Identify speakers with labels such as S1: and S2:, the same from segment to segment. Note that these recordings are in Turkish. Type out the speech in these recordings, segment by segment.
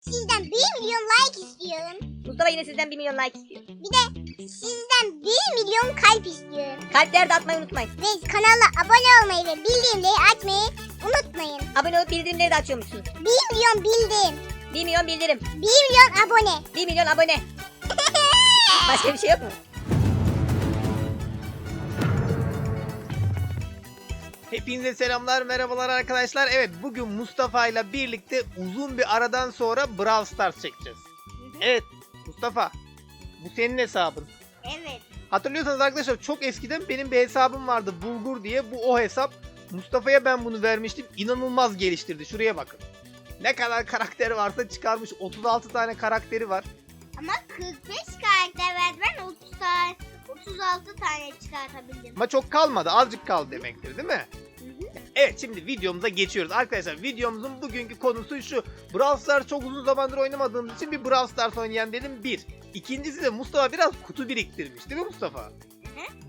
S1: sizden 1 milyon like istiyorum.
S2: Mustafa yine sizden 1 milyon like istiyor.
S1: Bir de sizden 1 milyon kalp istiyorum.
S2: Kalpler de atmayı unutmayın.
S1: Ve kanala abone olmayı ve bildirimleri açmayı unutmayın.
S2: Abone olup bildirimleri de açıyormuşsunuz.
S1: 1 milyon bildirim.
S2: 1 milyon bildirim.
S1: 1 milyon abone.
S2: 1 milyon abone. Başka bir şey yok mu?
S3: Hepinize selamlar, merhabalar arkadaşlar. Evet, bugün Mustafa ile birlikte uzun bir aradan sonra Brawl Stars çekeceğiz. Evet, Mustafa, bu senin hesabın.
S1: Evet.
S3: Hatırlıyorsanız arkadaşlar çok eskiden benim bir hesabım vardı Bulgur diye. Bu o hesap. Mustafa'ya ben bunu vermiştim. İnanılmaz geliştirdi. Şuraya bakın. Ne kadar karakter varsa çıkarmış. 36 tane karakteri var.
S1: Ama 45 karakter verdi. Ben 30 tane, 36 tane çıkartabildim.
S3: Ama çok kalmadı. Azıcık kaldı demektir değil mi? Evet şimdi videomuza geçiyoruz. Arkadaşlar videomuzun bugünkü konusu şu. Brawl Stars çok uzun zamandır oynamadığımız için bir Brawl Stars oynayan dedim bir. İkincisi de Mustafa biraz kutu biriktirmiş değil mi Mustafa?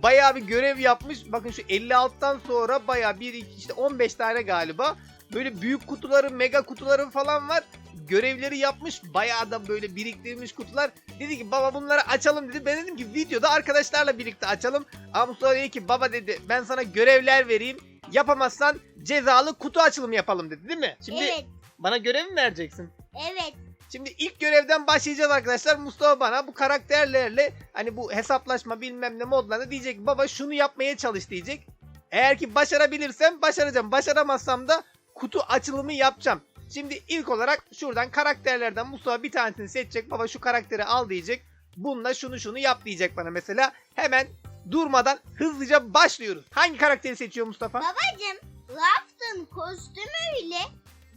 S3: Bayağı bir görev yapmış. Bakın şu 56'tan sonra bayağı bir işte 15 tane galiba. Böyle büyük kutuları, mega kutuları falan var. Görevleri yapmış. Bayağı da böyle biriktirmiş kutular. Dedi ki baba bunları açalım dedi. Ben dedim ki videoda arkadaşlarla birlikte açalım. Ama Mustafa dedi ki baba dedi ben sana görevler vereyim. Yapamazsan cezalı kutu açılımı yapalım dedi değil mi? Şimdi
S1: Evet.
S3: bana görev mi vereceksin?
S1: Evet.
S3: Şimdi ilk görevden başlayacağız arkadaşlar. Mustafa bana bu karakterlerle hani bu hesaplaşma bilmem ne modlarında diyecek baba şunu yapmaya çalış diyecek. Eğer ki başarabilirsem başaracağım. Başaramazsam da kutu açılımı yapacağım. Şimdi ilk olarak şuradan karakterlerden Mustafa bir tanesini seçecek. Baba şu karakteri al diyecek. Bununla şunu şunu yap diyecek bana mesela. Hemen durmadan hızlıca başlıyoruz. Hangi karakteri seçiyor Mustafa?
S1: Babacım, Ruff'ın kostümüyle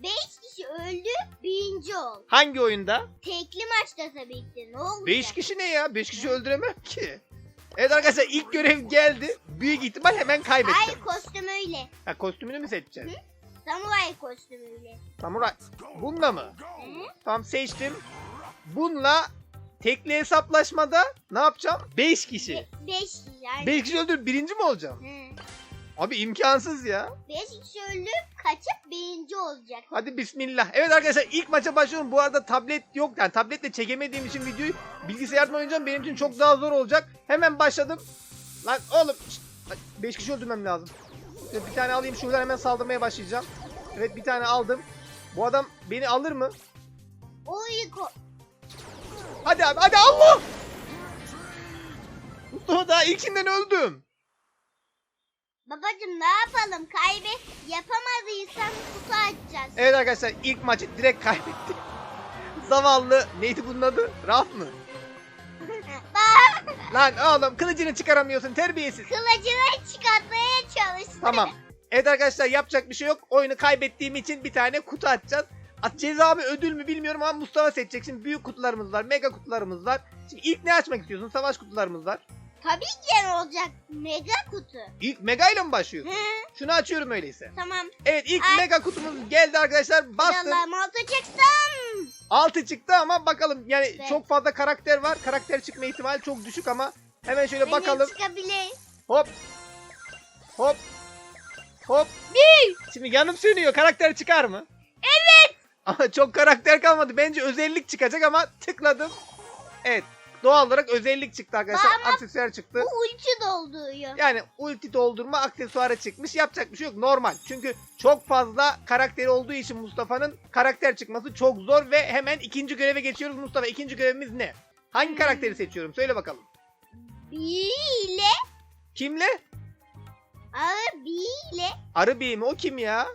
S1: 5 kişi öldü, birinci ol.
S3: Hangi oyunda?
S1: Tekli maçta tabii ki. Ne olacak?
S3: 5 kişi ne ya? 5 kişi öldüremem ki. Evet arkadaşlar ilk görev geldi. Büyük ihtimal hemen kaybettim.
S1: Hayır kostümüyle.
S3: Ha, kostümünü mü seçeceğiz?
S1: Samuray kostümüyle.
S3: Samuray. Bununla mı?
S1: Hı?
S3: Tamam seçtim. Bununla tekli hesaplaşmada ne yapacağım? 5 kişi.
S1: 5 kişi yani.
S3: 5 kişi öldürüp birinci mi olacağım?
S1: Hı.
S3: Abi imkansız ya.
S1: 5 kişi öldürüp kaçıp birinci olacak.
S3: Hadi bismillah. Evet arkadaşlar ilk maça başlıyorum. Bu arada tablet yok. Yani tabletle çekemediğim için videoyu bilgisayardan oynayacağım. Benim için çok daha zor olacak. Hemen başladım. Lan oğlum. 5 kişi öldürmem lazım. Evet, bir tane alayım. Şuradan hemen saldırmaya başlayacağım. Evet bir tane aldım. Bu adam beni alır mı?
S1: O ilk o.
S3: Hadi abi hadi Allah! Mustafa daha ilkinden öldüm.
S1: Babacım ne yapalım? Kaybet yapamadıysan kutu açacağız.
S3: Evet arkadaşlar ilk maçı direkt kaybettik. Zavallı neydi bunun adı? Raf mı? Lan oğlum kılıcını çıkaramıyorsun terbiyesiz.
S1: kılıcını çıkartmaya çalıştı.
S3: Tamam. Evet arkadaşlar yapacak bir şey yok. Oyunu kaybettiğim için bir tane kutu açacağız. At ceza mı ödül mü bilmiyorum ama Mustafa seçecek. Şimdi büyük kutularımız var, mega kutularımız var. Şimdi ilk ne açmak istiyorsun? Savaş kutularımız var.
S1: Tabii ki ne olacak? Mega kutu.
S3: İlk mega ile mi başlıyorsun?
S1: Hı,
S3: Şunu açıyorum öyleyse.
S1: tamam.
S3: Evet ilk
S1: Ay.
S3: mega kutumuz geldi arkadaşlar. Bastım.
S1: Allah'ım altı çıksın.
S3: 6 çıktı ama bakalım yani
S1: Evet.
S3: çok fazla karakter var. Karakter çıkma ihtimali çok düşük ama hemen şöyle bakalım.
S1: çıkabilir.
S3: Hop. Hop. Hop. Bir. Şimdi yanım sönüyor. Karakter çıkar mı? Evet. Ama çok karakter kalmadı. Bence özellik çıkacak ama tıkladım. Evet. Doğal olarak özellik çıktı arkadaşlar.
S1: Ama-
S3: Aksesuar çıktı.
S1: Bu ulti dolduruyor.
S3: Yani ulti doldurma aksesuarı çıkmış. Yapacak bir şey yok. Normal. Çünkü çok fazla karakteri olduğu için Mustafa'nın karakter çıkması çok zor ve hemen ikinci göreve geçiyoruz. Mustafa ikinci görevimiz ne? Hangi
S1: Hmm.
S3: karakteri seçiyorum? Söyle bakalım.
S1: Bir ile
S3: Kimle?
S1: Bir ile
S3: Arı Bey mi? O kim ya?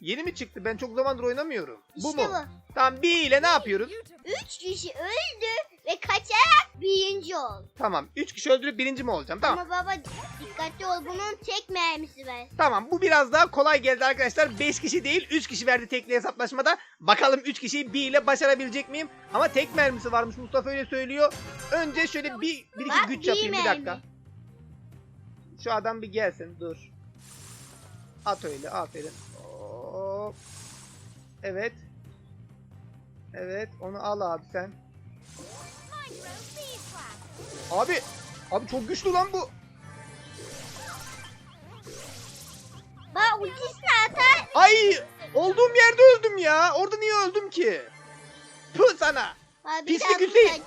S3: Yeni mi çıktı? Ben çok zamandır oynamıyorum. Bu
S1: işte
S3: mu?
S1: bu.
S3: Tamam bir ile ne yapıyoruz?
S1: Üç kişi öldü ve kaçarak birinci ol.
S3: Tamam. Üç kişi öldürüp birinci mi olacağım? Tamam.
S1: Ama baba dikkatli ol bunun tek mermisi var.
S3: Tamam. Bu biraz daha kolay geldi arkadaşlar. Beş kişi değil üç kişi verdi tekli hesaplaşmada. Bakalım üç kişiyi bir ile başarabilecek miyim? Ama tek mermisi varmış. Mustafa öyle söylüyor. Önce şöyle bir, bir iki
S1: Bak,
S3: güç
S1: bir
S3: yapayım. Bir dakika. Şu adam bir gelsin. Dur. At öyle. Aferin. Hop. Evet. Evet. Onu al abi sen. Abi. Abi çok güçlü lan bu.
S1: Bak ultisini atar.
S3: Ay olduğum yerde öldüm ya. Orada niye öldüm ki?
S1: Abi bir
S3: Pislik Hüseyin.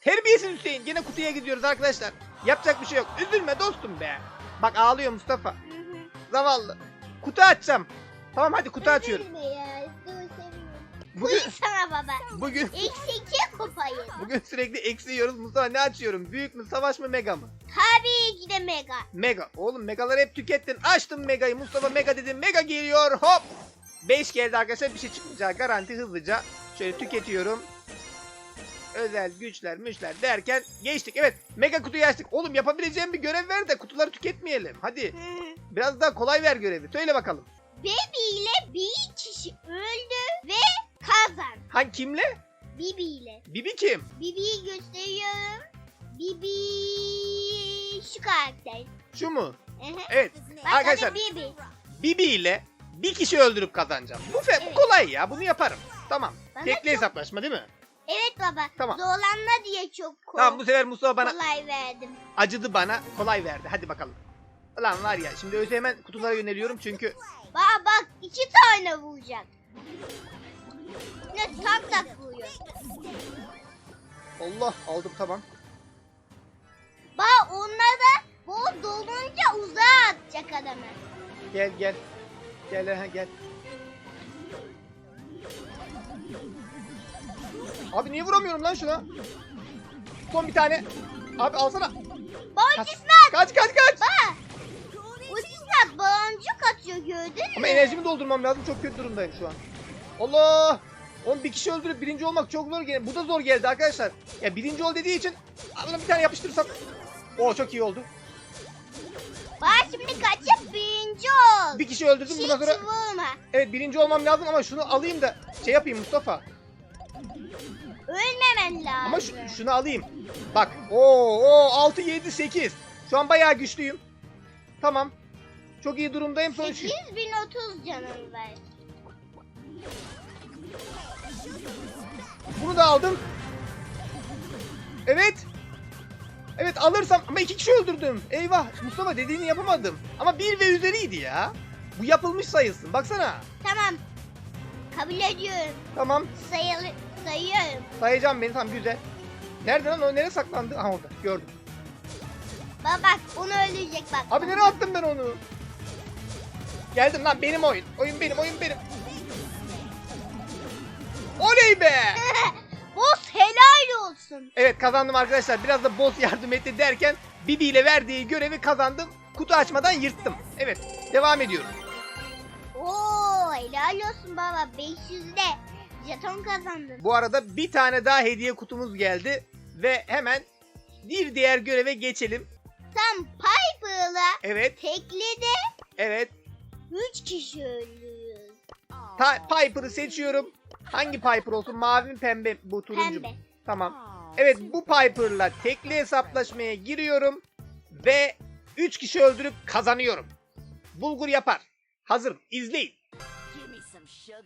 S3: Terbiyesiz Hüseyin. Gene kutuya gidiyoruz arkadaşlar. Yapacak bir şey yok. Üzülme dostum be. Bak ağlıyor Mustafa. Zavallı. Kutu açacağım. Tamam hadi kutu açıyorum.
S1: Üzülme ya. Dur sevmiyorum.
S3: Bugün
S1: Sana baba.
S3: bugün
S1: Eksi iki kupayı.
S3: bugün sürekli eksi yiyoruz. Mustafa ne açıyorum? Büyük mü, savaş mı, mega mı?
S1: Tabii ki de mega.
S3: Mega. Oğlum megaları hep tükettin. Açtım megayı. Mustafa mega dedim. Mega geliyor. Hop. 5 geldi arkadaşlar. Bir şey çıkmayacak. Garanti hızlıca. Şöyle tüketiyorum. Özel güçler müşler derken geçtik. Evet mega kutuyu açtık. Oğlum yapabileceğim bir görev ver de kutuları tüketmeyelim. Hadi. Biraz daha kolay ver görevi. Söyle bakalım.
S1: Baby ile bir kişi öldü ve kazan.
S3: Hangi kimle?
S1: Bibi ile.
S3: Bibi kim?
S1: Bibi'yi gösteriyorum. Bibi şu karakter.
S3: Şu mu? Evet.
S1: Bak
S3: Arkadaşlar
S1: Bibi.
S3: Bibi ile bir kişi öldürüp kazanacağım. Bu, fe- bu
S1: Evet.
S3: kolay ya. Bunu yaparım. Tamam.
S1: Bana
S3: Tekli
S1: çok-
S3: hesaplaşma değil mi?
S1: Evet baba.
S3: Tamam.
S1: Zorlanma diye çok ko-
S3: Tamam bu sefer Mustafa bana
S1: kolay verdim.
S3: acıdı bana. Kolay verdi. Hadi bakalım. Ulan var ya şimdi öyle hemen kutulara yöneliyorum çünkü
S1: Bak bak iki tane vuracak. Ne tak tak vuruyor.
S3: Allah aldım tamam.
S1: Bak onlara bu dolunca uzağa atacak adamı.
S3: Gel gel. Gel ha gel. Abi niye vuramıyorum lan şuna? Son bir tane. Abi alsana. Kaç
S1: Boncuklar
S3: kaç kaç. kaç.
S1: bak. Boncuk atıyor gördün mü?
S3: Ama enerjimi doldurmam lazım. Çok kötü durumdayım şu an. Allah! Oğlum bir kişi öldürüp birinci olmak çok zor geldi. Bu da zor geldi arkadaşlar. Ya birinci ol dediği için Allah'ım bir tane yapıştırırsam. Oo çok iyi oldu.
S1: Bak şimdi kaçıp birinci ol.
S3: Bir kişi öldürdüm
S1: Hiç
S3: bundan sonra.
S1: vurma.
S3: Evet birinci olmam lazım ama şunu alayım da şey yapayım Mustafa.
S1: Ölmemen lazım.
S3: Ama şu, şunu alayım. Bak. Oo, oo 6 7 8. Şu an bayağı güçlüyüm. Tamam. Çok iyi durumdayım. Son şu.
S1: 8030 canım var.
S3: Bunu da aldım. Evet. Evet alırsam ama iki kişi öldürdüm. Eyvah Mustafa dediğini yapamadım. Ama bir ve üzeriydi ya. Bu yapılmış sayılsın. Baksana.
S1: Tamam. Kabul ediyorum.
S3: Tamam.
S1: Sayılı, sayıyorum.
S3: Sayacağım beni tam güzel. Nerede lan o nereye saklandı? Aha orada gördüm.
S1: Bak bak onu öldürecek bak.
S3: Abi nereye attım ben onu? Geldim lan benim oyun. Oyun benim oyun benim. Oley be!
S1: Boss helal olsun.
S3: Evet kazandım arkadaşlar. Biraz da boss yardım etti derken Bibi ile verdiği görevi kazandım. Kutu açmadan yırttım. Evet devam ediyoruz.
S1: Oo helal olsun baba. 500'de jeton kazandın.
S3: Bu arada bir tane daha hediye kutumuz geldi. Ve hemen bir diğer göreve geçelim.
S1: Sen Piper'la
S3: Evet
S1: teklide
S3: evet.
S1: 3 kişi öldürüyoruz.
S3: Ta- Piper'ı seçiyorum. Hangi Piper olsun? Mavi mi pembe bu turuncu mu?
S1: Pembe.
S3: Tamam. Evet bu Piper'la tekli hesaplaşmaya giriyorum. Ve 3 kişi öldürüp kazanıyorum. Bulgur yapar. Hazırım. İzleyin.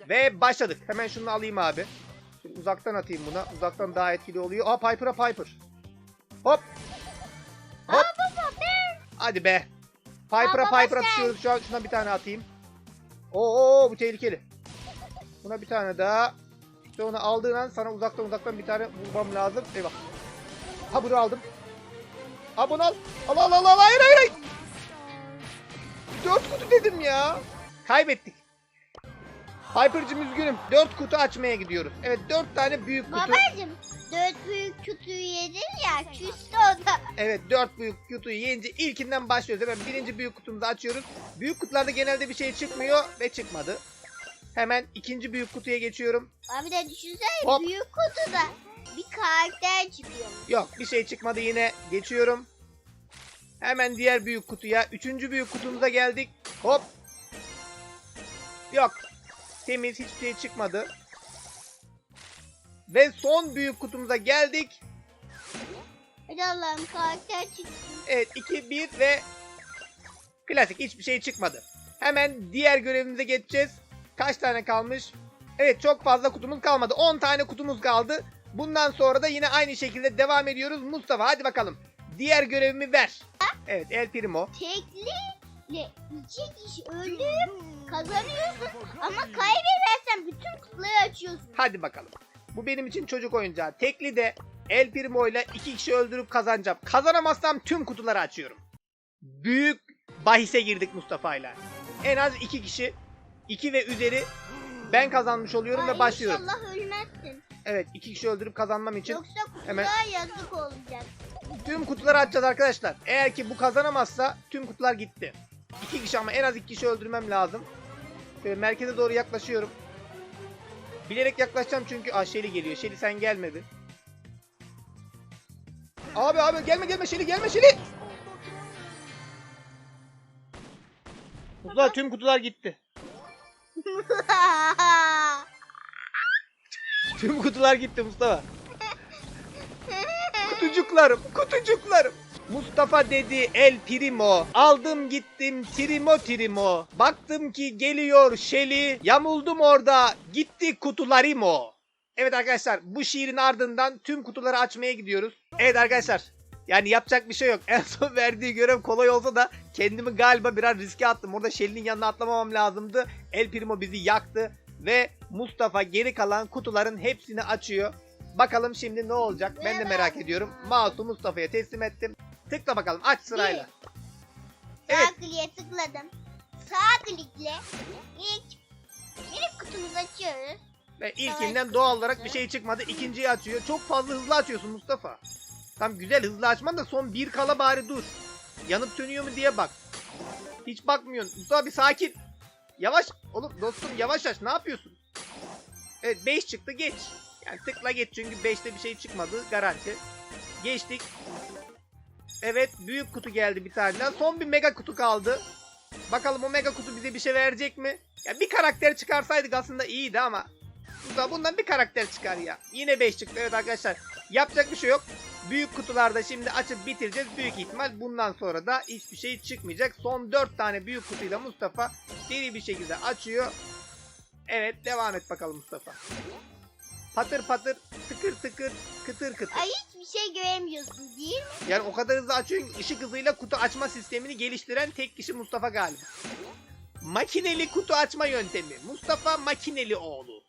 S3: Ve başladık. Hemen şunu alayım abi. Şimdi uzaktan atayım buna. Uzaktan daha etkili oluyor. Aa Piper'a Piper. Hop. Hop.
S1: Aa baba ben.
S3: Hadi be. Piper'a Piper
S1: sen.
S3: atışıyoruz. Şu an şuna bir tane atayım. Oo, oo bu tehlikeli. Buna bir tane daha. İşte onu aldığın an sana uzaktan uzaktan bir tane vurmam lazım. Eyvah. Ha bunu aldım. Ha bunu al. Al al al al. Hayır hayır hayır. Dört kutu dedim ya. Kaybettik. Piper'cım üzgünüm. Dört kutu açmaya gidiyoruz. Evet dört tane büyük kutu.
S1: Babacım 4 büyük kutuyu yedin ya küstü o da.
S3: Evet dört büyük kutuyu yiyince ilkinden başlıyoruz. Hemen birinci büyük kutumuzu açıyoruz. Büyük kutularda genelde bir şey çıkmıyor ve çıkmadı. Hemen ikinci büyük kutuya geçiyorum.
S1: Abi de düşünsene
S3: Hop.
S1: büyük kutuda bir karakter çıkıyor.
S3: Yok bir şey çıkmadı yine. Geçiyorum. Hemen diğer büyük kutuya. Üçüncü büyük kutumuza geldik. Hop. Yok. Temiz hiçbir şey çıkmadı. Ve son büyük kutumuza geldik.
S1: Hadi Allah'ım karakter çıksın.
S3: Evet 2 1 ve klasik hiçbir şey çıkmadı. Hemen diğer görevimize geçeceğiz. Kaç tane kalmış? Evet çok fazla kutumuz kalmadı. 10 tane kutumuz kaldı. Bundan sonra da yine aynı şekilde devam ediyoruz. Mustafa hadi bakalım. Diğer görevimi ver. Evet El Primo.
S1: Tekliyle iki kişi öldürüp kazanıyorsun ama kaybedersen bütün kutuları açıyorsun.
S3: Hadi bakalım. Bu benim için çocuk oyuncağı. Tekli de El Primo ile iki kişi öldürüp kazanacağım. Kazanamazsam tüm kutuları açıyorum. Büyük bahise girdik Mustafa ile. En az iki kişi. iki ve üzeri ben kazanmış oluyorum
S1: Ay,
S3: ve başlıyorum.
S1: İnşallah ölmezsin.
S3: Evet iki kişi öldürüp kazanmam için
S1: Yoksa kutuya
S3: hemen-
S1: yazık olacak.
S3: tüm kutuları açacağız arkadaşlar. Eğer ki bu kazanamazsa tüm kutular gitti. İki kişi ama en az iki kişi öldürmem lazım. Şöyle merkeze doğru yaklaşıyorum. Bilerek yaklaşacağım çünkü... Aa Şeli geliyor. Şeli sen gelmedin. Abi abi gelme gelme Şeli gelme Şeli. Kutular tüm kutular gitti. Tüm kutular gitti Mustafa. Kutucuklarım, kutucuklarım. Mustafa dedi el primo. Aldım gittim trimo trimo. Baktım ki geliyor Şeli. Yamuldum orada. Gitti kutularimo. Evet arkadaşlar bu şiirin ardından tüm kutuları açmaya gidiyoruz. Evet arkadaşlar. Yani yapacak bir şey yok. En son verdiği görev kolay olsa da kendimi galiba biraz riske attım. Orada Şeli'nin yanına atlamamam lazımdı. El Primo bizi yaktı. Ve Mustafa geri kalan kutuların hepsini açıyor. Bakalım şimdi ne olacak ben de merak ediyorum. Mouse'u Mustafa'ya teslim ettim. Tıkla bakalım aç sırayla. Evet.
S1: Sağ kliğe tıkladım. Sağ klikle ilk ilk kutumuzu açıyoruz.
S3: Ve ilkinden doğal olarak bir şey çıkmadı. İkinciyi açıyor. Çok fazla hızlı açıyorsun Mustafa. Tam güzel hızlı açman da son bir kala bari dur. Yanıp sönüyor mu diye bak. Hiç bakmıyorsun. Mustafa bir sakin. Yavaş. Oğlum dostum yavaş aç. Ne yapıyorsun? Evet 5 çıktı geç. Yani tıkla geç çünkü 5'te bir şey çıkmadı. Garanti. Geçtik. Evet büyük kutu geldi bir tane daha. Son bir mega kutu kaldı. Bakalım o mega kutu bize bir şey verecek mi? Ya bir karakter çıkarsaydık aslında iyiydi ama bundan bir karakter çıkar ya. Yine 5 çıktı evet arkadaşlar. Yapacak bir şey yok. Büyük kutularda şimdi açıp bitireceğiz. Büyük ihtimal bundan sonra da hiçbir şey çıkmayacak. Son 4 tane büyük kutuyla Mustafa seri bir şekilde açıyor. Evet devam et bakalım Mustafa. Patır patır tıkır tıkır kıtır kıtır.
S1: Ay hiçbir şey göremiyorsun değil mi?
S3: Yani o kadar hızlı açıyor ki ışık hızıyla kutu açma sistemini geliştiren tek kişi Mustafa galiba. Makineli kutu açma yöntemi. Mustafa Makineli oğlu.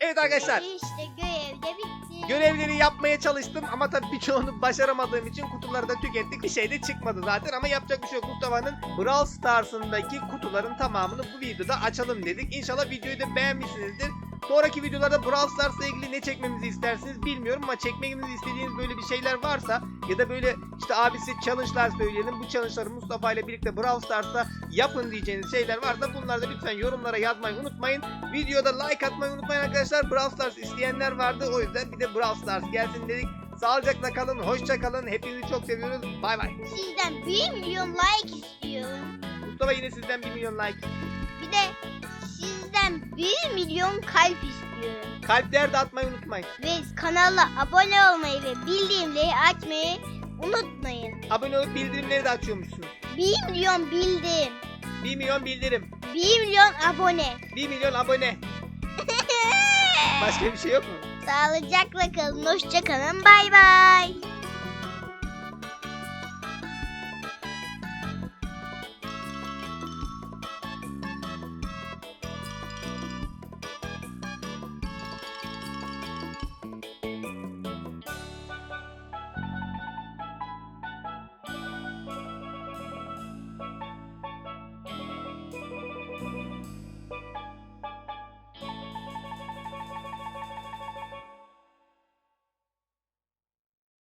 S3: Evet arkadaşlar.
S1: İşte görev de bitti.
S3: Görevleri yapmaya çalıştım ama tabii birçoğunu başaramadığım için kutuları da tükettik. Bir şey de çıkmadı zaten ama yapacak bir şey yok. Mustafa'nın Brawl Stars'ındaki kutuların tamamını bu videoda açalım dedik. İnşallah videoyu da beğenmişsinizdir. Sonraki videolarda Brawl Stars'la ilgili ne çekmemizi istersiniz bilmiyorum ama çekmemizi istediğiniz böyle bir şeyler varsa ya da böyle işte abisi challenge'lar söyleyelim. Bu challenge'ları Mustafa ile birlikte Brawl Stars'ta yapın diyeceğiniz şeyler varsa bunları da lütfen yorumlara yazmayı unutmayın. Videoda like atmayı unutmayın arkadaşlar. Brawl Stars isteyenler vardı o yüzden bir de Brawl Stars gelsin dedik. Sağlıcakla kalın, hoşça kalın. Hepinizi çok seviyoruz. Bay bay.
S1: Sizden 1 milyon like istiyorum.
S3: Mustafa yine sizden 1 milyon like.
S1: Bir de 1 milyon kalp istiyorum.
S3: Kalpler de atmayı unutmayın.
S1: Ve kanala abone olmayı ve bildirimleri açmayı unutmayın.
S3: Abone olup bildirimleri de açıyormuşsunuz.
S1: 1 milyon bildirim.
S3: 1 milyon bildirim.
S1: 1 milyon abone.
S3: 1 milyon abone. Başka bir şey yok mu?
S1: Sağlıcakla kalın. Hoşça kalın. Bay bay.